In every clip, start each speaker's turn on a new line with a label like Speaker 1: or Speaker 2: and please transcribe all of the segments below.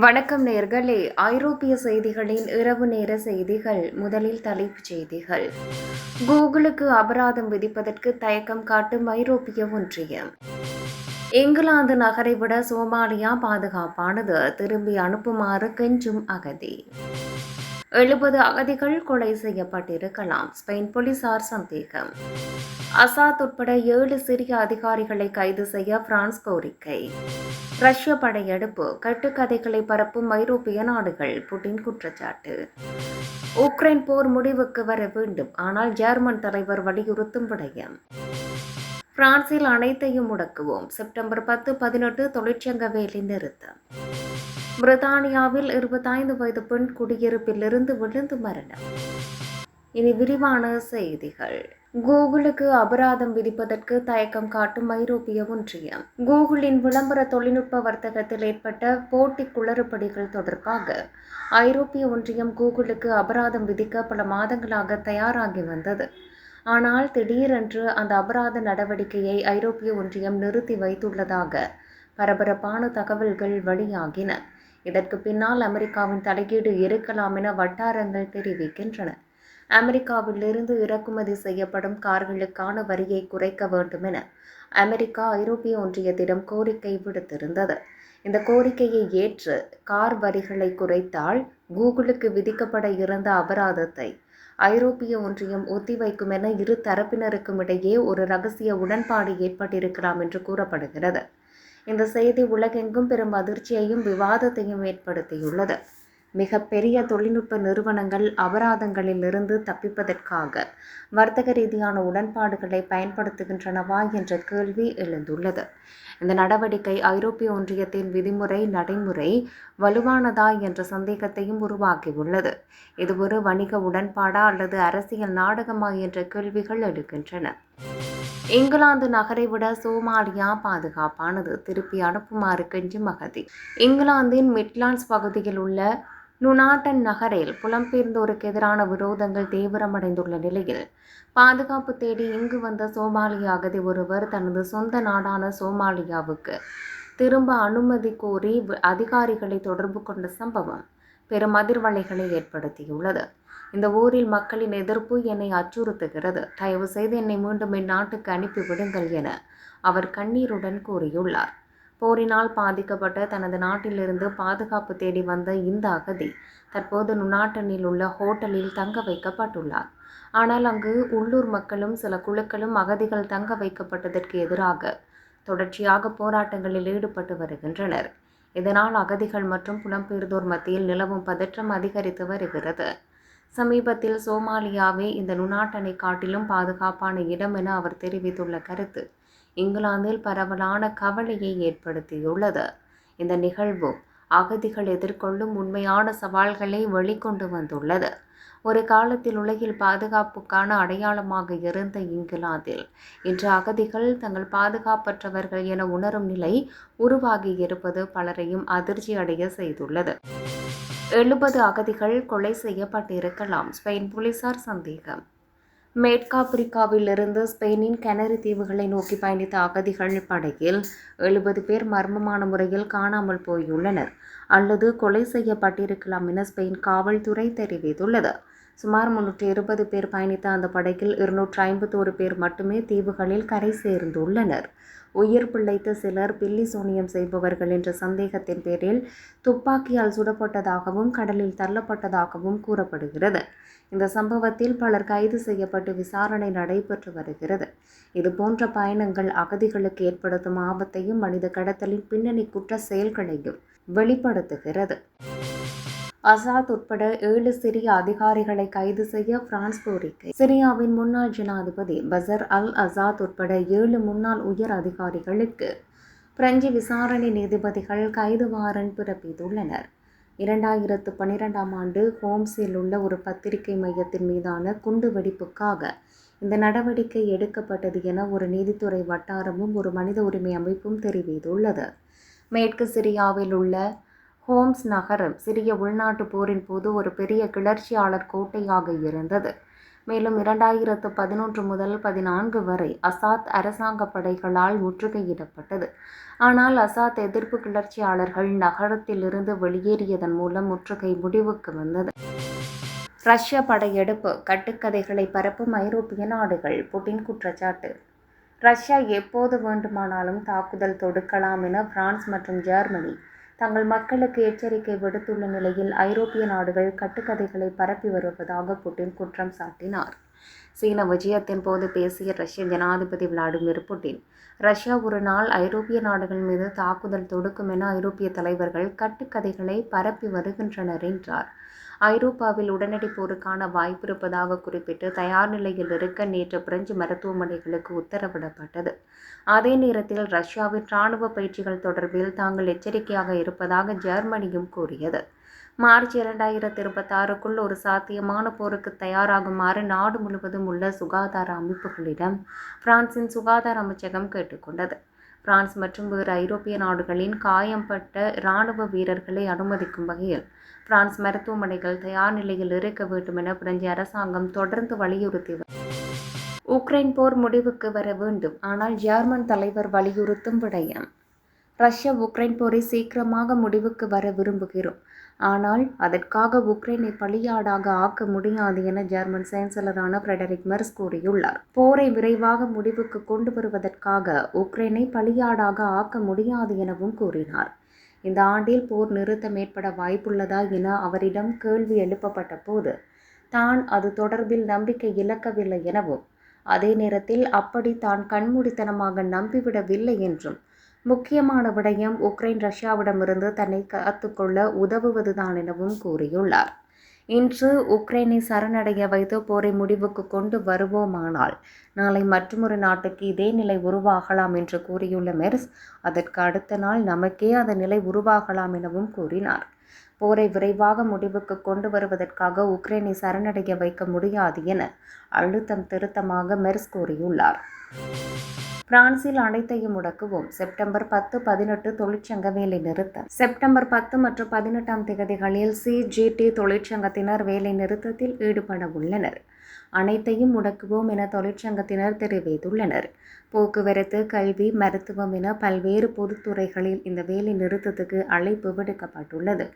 Speaker 1: வணக்கம் நேர்களே. ஐரோப்பிய செய்திகளின் இரவு நேர செய்திகள் முதலில் தலைப்புச் செய்திகள். கூகுளுக்கு அபராதம் விதிப்பதற்கு தயக்கம் காட்டும் ஐரோப்பிய ஒன்றியம். இங்கிலாந்து நகரை விட சோமாலியா பாதுகாப்பானது. திரும்பி அனுப்புமாறு கெஞ்சும் அகதி. எழுபது அகதிகள் கொலை செய்யப்பட்டிருக்கலாம். ஸ்பெயின் போலீசார் சந்தேகம். அசாத் உட்பட ஏழு சிறிய அதிகாரிகளை கைது செய்ய பிரான்ஸ் கோரிக்கை. ரஷ்ய படையெடுப்பு கட்டுக்கதைகளை பரப்பும் ஐரோப்பிய நாடுகள் புட்டின் குற்றச்சாட்டு. உக்ரைன் போர் முடிவுக்கு வர வேண்டும் ஆனால் ஜெர்மன் தலைவர் வலியுறுத்தும் விடயம். பிரான்சில் அனைத்தையும் முடக்குவோம். செப்டம்பர் பத்து பதினெட்டு தொழிற்சங்க வேலை நிறுத்தம். பிரித்தானியாவில் இருபத்தைந்து வயது பெண் குடியிருப்பிலிருந்து விழுந்து மரணம். இனி விரிவான செய்திகள். கூகுளுக்கு அபராதம் விதிப்பதற்கு தயக்கம் காட்டும் ஐரோப்பிய ஒன்றியம். கூகுளின் விளம்பர தொழில்நுட்ப வர்த்தகத்தில் ஏற்பட்ட போட்டி குளறுபடிகள் தொடர்பாக ஐரோப்பிய ஒன்றியம் கூகுளுக்கு அபராதம் விதிக்க பல மாதங்களாக தயாராகி வந்தது. ஆனால் திடீரென்று அந்த அபராத நடவடிக்கையை ஐரோப்பிய ஒன்றியம் நிறுத்தி வைத்துள்ளதாக பரபரப்பான தகவல்கள் வெளியாகின. இதற்கு பின்னால் அமெரிக்காவின் தலையீடு இருக்கலாம் என வட்டாரங்கள் தெரிவிக்கின்றன. அமெரிக்காவிலிருந்து இறக்குமதி செய்யப்படும் கார்களுக்கான வரியை குறைக்க வேண்டும் என அமெரிக்கா ஐரோப்பிய ஒன்றியத்திடம் கோரிக்கை விடுத்திருந்தது. இந்த கோரிக்கையை ஏற்று கார் வரிகளை குறைத்தால் கூகுளுக்கு விதிக்கப்பட இருந்த அபராதத்தை ஐரோப்பிய ஒன்றியம் ஒத்திவைக்கும் என இரு தரப்பினருக்கும் இடையே ஒரு ரகசிய உடன்பாடு ஏற்பட்டிருக்கலாம் என்று கூறப்படுகிறது. இந்த செய்தி உலகெங்கும் பெரும் அதிர்ச்சியையும் விவாதத்தையும் ஏற்படுத்தியுள்ளது. மிக பெரிய தொழில்நுட்ப நிறுவனங்கள் அபராதங்களில் இருந்து தப்பிப்பதற்காக வர்த்தக ரீதியான உடன்பாடுகளை பயன்படுத்துகின்றனவா என்ற கேள்வி எழுந்துள்ளது. இந்த நடவடிக்கை ஐரோப்பிய ஒன்றியத்தின் விதிமுறை நடைமுறை வலுவானதா என்ற சந்தேகத்தையும் உருவாக்கியுள்ளது. இது ஒரு வணிக உடன்பாடா அல்லது அரசியல் நாடகமா என்ற கேள்விகள் எழுகின்றன. இங்கிலாந்து நகரை விட சோமாலியா பாதுகாப்பானது. திருப்பி அனுப்புமாறு கெஞ்சும் மகதி. இங்கிலாந்தின் மிட்லாண்ட்ஸ் பகுதியில் உள்ள நுனாட்டன் நகரில் புலம்பெயர்ந்தோருக்கு எதிரான விரோதங்கள் தீவிரமடைந்துள்ள நிலையில் பாதுகாப்பு தேடி இங்கு வந்த சோமாலிய அகதி ஒருவர் தனது சொந்த நாடான சோமாலியாவுக்கு திரும்ப அனுமதி கோரி அதிகாரிகளை தொடர்பு கொண்ட சம்பவம் பெரும் அதிர்வலைகளை ஏற்படுத்தியுள்ளது. இந்த ஊரில் மக்களின் எதிர்ப்பு என்னை அச்சுறுத்துகிறது. தயவு செய்து என்னை மீண்டும் என் நாட்டுக்கு அனுப்பி விடுங்கள் என அவர் கண்ணீருடன் கூறியுள்ளார். போரினால் பாதிக்கப்பட்ட தனது நாட்டிலிருந்து பாதுகாப்பு தேடி வந்த இந்த அகதி தற்போது நுநாட்டனில் உள்ள ஹோட்டலில் தங்க வைக்கப்பட்டுள்ளார். ஆனால் அங்கு உள்ளூர் மக்களும் சில குழுக்களும் அகதிகள் தங்க வைக்கப்பட்டதற்கு எதிராக தொடர்ச்சியாக போராட்டங்களில் ஈடுபட்டு வருகின்றனர். இதனால் அகதிகள் மற்றும் புலம்பெயர்ந்தோர் மத்தியில் நிலவும் பதற்றம் அதிகரித்து வருகிறது. சமீபத்தில் சோமாலியாவே இந்த நுநாட்டனை காட்டிலும் பாதுகாப்பான இடம் என அவர் தெரிவித்துள்ள கருத்து இங்கிலாந்தில் பரவலான கவலையை ஏற்படுத்தியுள்ளது. இந்த நிகழ்வு அகதிகள் எதிர்கொள்ளும் உண்மையான சவால்களை வெளிக்கொண்டு வந்துள்ளது. ஒரு காலத்தில் உலகில் பாதுகாப்புக்கான அடையாளமாக இருந்த இங்கிலாந்தில் இன்று அகதிகள் தங்கள் பாதுகாப்பற்றவர்கள் என உணரும் நிலை உருவாகி இருப்பது பலரையும் அதிர்ச்சி அடைய செய்துள்ளது. எழுபது அகதிகள் கொலை செய்யப்பட்டிருக்கலாம். ஸ்பெயின் போலீசார் சந்தேகம். மேற்காப்பிரிக்காவிலிருந்து ஸ்பெயினின் கெனரி தீவுகளை நோக்கி பயணித்த அகதிகள் படகில் எழுபது பேர் மர்மமான முறையில் காணாமல் போயுள்ளனர். அல்லது கொலை செய்யப்பட்டிருக்கலாம் என ஸ்பெயின் காவல்துறை தெரிவித்துள்ளது. சுமார் முன்னூற்றி இருபது பேர் பயணித்த அந்த படகில் இருநூற்றி ஐம்பத்தோரு பேர் மட்டுமே தீவுகளில் கரை சேர்ந்துள்ளனர். உயிர் பிழைத்த சிலர் பில்லி சூனியம் செய்பவர்கள் என்ற சந்தேகத்தின் பேரில் துப்பாக்கியால் சுடப்பட்டதாகவும் கடலில் தள்ளப்பட்டதாகவும் கூறப்படுகிறது. இந்த சம்பவத்தில் பலர் கைது செய்யப்பட்டு விசாரணை நடைபெற்று வருகிறது. இது போன்ற பயணங்கள் அகதிகளுக்கு ஏற்படுத்தும் ஆபத்தையும் மனித கடத்தலின் பின்னணி குற்ற செயல்களையும் வெளிப்படுத்துகிறது. அசாத் உட்பட ஏழு சிரிய அதிகாரிகளை கைது செய்ய பிரான்ஸ் கோரிக்கை. சிரியாவின் முன்னாள் ஜனாதிபதி பசர் அல் அசாத் உட்பட ஏழு முன்னாள் உயர் அதிகாரிகளுக்கு பிரெஞ்சு விசாரணை நீதிபதிகள் கைது வாரண்ட் பிறப்பித்துள்ளனர். இரண்டாயிரத்து பன்னிரெண்டாம் ஆண்டு ஹோம்ஸில் உள்ள ஒரு பத்திரிகை மையத்தின் மீதான குண்டுவெடிப்புக்காக இந்த நடவடிக்கை எடுக்கப்பட்டது என ஒரு நீதித்துறை வட்டாரமும் ஒரு மனித உரிமை அமைப்பும் தெரிவித்துள்ளது. மேற்கு சிரியாவில் உள்ள ஹோம்ஸ் நகரம் சிறிய உள்நாட்டு போரின் போது ஒரு பெரிய கிளர்ச்சியாளர் கோட்டையாக இருந்தது. மேலும் இரண்டாயிரத்து பதினொன்று முதல் பதினான்கு வரை அசாத் அரசாங்க படைகளால் முற்றுகையிடப்பட்டது. ஆனால் அசாத் எதிர்ப்பு கிளர்ச்சியாளர்கள் நகரத்திலிருந்து வெளியேறியதன் மூலம் முற்றுகை முடிவுக்கு வந்தது. ரஷ்ய படையெடுப்பு கட்டுக்கதைகளை பரப்பும் ஐரோப்பிய நாடுகள் புட்டின் குற்றச்சாட்டு. ரஷ்யா எப்போது வேண்டுமானாலும் தாக்குதல் தொடுக்கலாம் என பிரான்ஸ் மற்றும் ஜெர்மனி தங்கள் மக்களுக்கு எச்சரிக்கை விடுத்துள்ள நிலையில் ஐரோப்பிய நாடுகள் கட்டுக்கதைகளை பரப்பி வருவதாக புட்டின் குற்றம் சாட்டினார். சீன விஜயத்தின் போது பேசிய ரஷ்ய ஜனாதிபதி விளாடிமிர் புட்டின் ரஷ்யா ஒரு நாள் ஐரோப்பிய நாடுகள் மீது தாக்குதல் தொடுக்கும் என ஐரோப்பிய தலைவர்கள் கட்டுக்கதைகளை பரப்பி வருகின்றனர் என்றார். ஐரோப்பாவில் உடனடி போருக்கான வாய்ப்பு இருப்பதாக குறிப்பிட்டு தயார் நிலையில் இருக்க நேற்று பிரெஞ்சு மருத்துவமனைகளுக்கு உத்தரவிடப்பட்டது. அதே நேரத்தில் ரஷ்யாவின் இராணுவ பயிற்சிகள் தொடர்பில் தாங்கள் எச்சரிக்கையாக இருப்பதாக ஜெர்மனியும் கூறியது. மார்ச் இரண்டாயிரத்தி இருபத்தாறுக்குள் ஒரு சாத்தியமான போருக்கு தயாராகுமாறு நாடு முழுவதும் உள்ள சுகாதார அமைப்புகளிடம் பிரான்சின் சுகாதார அமைச்சகம் கேட்டுக்கொண்டது. பிரான்ஸ் மற்றும் வேறு ஐரோப்பிய நாடுகளின் காயம்பட்ட இராணுவ வீரர்களை அனுமதிக்கும் வகையில் பிரான்ஸ் மருத்துவமனைகள் தயார் நிலையில் இருக்க வேண்டும் என பிரெஞ்சு அரசாங்கம் தொடர்ந்து வலியுறுத்தி உக்ரைன் போர் முடிவுக்கு வர வேண்டும். ஆனால் ஜெர்மன் தலைவர் வலியுறுத்தும் விடயம். ரஷ்யா உக்ரைன் போரை சீக்கிரமாக முடிவுக்கு வர விரும்புகிறோம். ஆனால் அதற்காக உக்ரைனை பலியாடாக ஆக்க முடியாது என ஜெர்மன் சான்சலரான ஃப்ரெடரிக் மெர்ஸ் கூறியுள்ளார். போரை விரைவாக முடிவுக்கு கொண்டு வருவதற்காக உக்ரைனை பலியாடாக ஆக்க முடியாது எனவும் கூறினார். இந்த ஆண்டில் போர் நிறுத்தம் ஏற்பட வாய்ப்புள்ளதா என அவரிடம் கேள்வி எழுப்பப்பட்ட போது தான் அது தொடர்பில் நம்பிக்கை இழக்கவில்லை எனவும் அதே நேரத்தில் அப்படி தான் கண்மூடித்தனமாக நம்பிவிடவில்லை என்றும் முக்கியமான விடயம் உக்ரைன் ரஷ்யாவிடமிருந்து தன்னை காத்துக்கொள்ள உதவுவதுதான் எனவும் கூறியுள்ளார். இன்று உக்ரைனை சரணடைய வைத்து போரை முடிவுக்கு கொண்டு வருவோமானால் நாளை மற்றொரு நாட்டுக்கு இதே நிலை உருவாகலாம் என்று கூறியுள்ள மெர்ஸ் அதற்கு அடுத்த நாள் நமக்கே அந்த நிலை உருவாகலாம் எனவும் கூறினார். போரை விரைவாக முடிவுக்கு கொண்டு வருவதற்காக உக்ரைனை சரணடைய வைக்க முடியாது என அழுத்தம் திருத்தமாக மெர்ஸ் கூறியுள்ளார். பிரான்சில் அனைத்தையும் முடக்குவோம். செப்டம்பர் பத்து பதினெட்டு தொழிற்சங்க வேலை நிறுத்தம். செப்டம்பர் பத்து மற்றும் பதினெட்டாம் தேதிகளில் சிஜிடி தொழிற்சங்கத்தினர் வேலை நிறுத்தத்தில் ஈடுபட உள்ளனர். அனைத்தையும் முடக்குவோம் என தொழிற்சங்கத்தினர் தெரிவித்துள்ளனர். போக்குவரத்து கல்வி மருத்துவம் என பல்வேறு பொதுத்துறைகளில் இந்த வேலை நிறுத்தத்துக்கு அழைப்பு விடுக்கப்பட்டுள்ளது.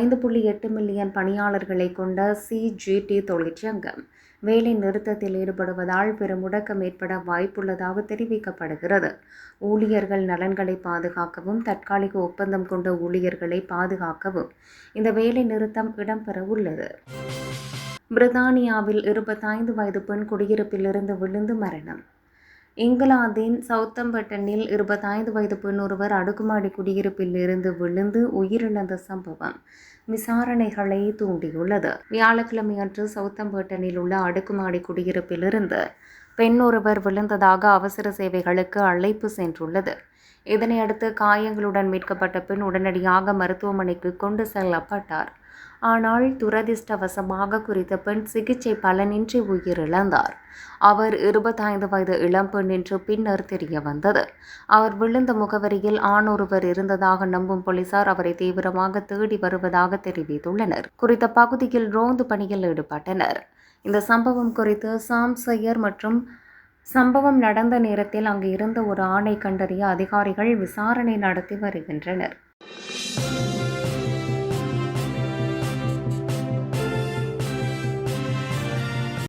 Speaker 1: ஐந்து புள்ளி எட்டு மில்லியன் பணியாளர்களை கொண்ட சிஜிடி தொழிற்சங்கம் வேலை நிறுத்தத்தில் ஈடுபடுவதால் பெரும் முடக்கம் ஏற்பட வாய்ப்புள்ளதாக தெரிவிக்கப்படுகிறது. ஊழியர்கள் நலன்களை பாதுகாக்கவும் தற்காலிக ஒப்பந்தம் கொண்ட ஊழியர்களை பாதுகாக்கவும் இந்த வேலை நிறுத்தம் இடம்பெற உள்ளது. பிரித்தானியாவில் இருபத்தைந்து வயது பெண் குடியிருப்பிலிருந்து விழுந்து மரணம். இங்கிலாந்தின் சவுத்தம்பட்டனில் இருபத்தைந்து வயது பெண் ஒருவர் அடுக்குமாடி குடியிருப்பில் இருந்து விழுந்து உயிரிழந்த சம்பவம் விசாரணைகளை தூண்டியுள்ளது. வியாழக்கிழமையன்று சவுத்தம்பட்டனில் உள்ள அடுக்குமாடி குடியிருப்பிலிருந்து பெண் ஒருவர் விழுந்ததாக அவசர சேவைகளுக்கு அழைப்பு சென்றுள்ளது. இதனையடுத்து காயங்களுடன் மீட்கப்பட்ட பெண் உடனடியாக மருத்துவமனைக்கு கொண்டு செல்லப்பட்டார். ஆனால் துரதிர்ஷ்டவசமாக குறித்த பெண் சிகிச்சை பலனின்றி உயிரிழந்தார். அவர் இருபத்தைந்து வயது இளம்பெண் என்று பின்னர் தெரிய வந்தது அவர் விழுந்த முகவரியில் ஆணொருவர் இருந்ததாக நம்பும் போலீசார் அவரை தீவிரமாக தேடி வருவதாக தெரிவித்துள்ளனர். குறித்த பகுதியில் ரோந்து பணியில் ஈடுபட்டனர். இந்த சம்பவம் குறித்து சாம் சையர் மற்றும் சம்பவம் நடந்த நேரத்தில் அங்கு இருந்த ஒரு ஆணை கண்டறிய அதிகாரிகள் விசாரணை நடத்தி வருகின்றனர்.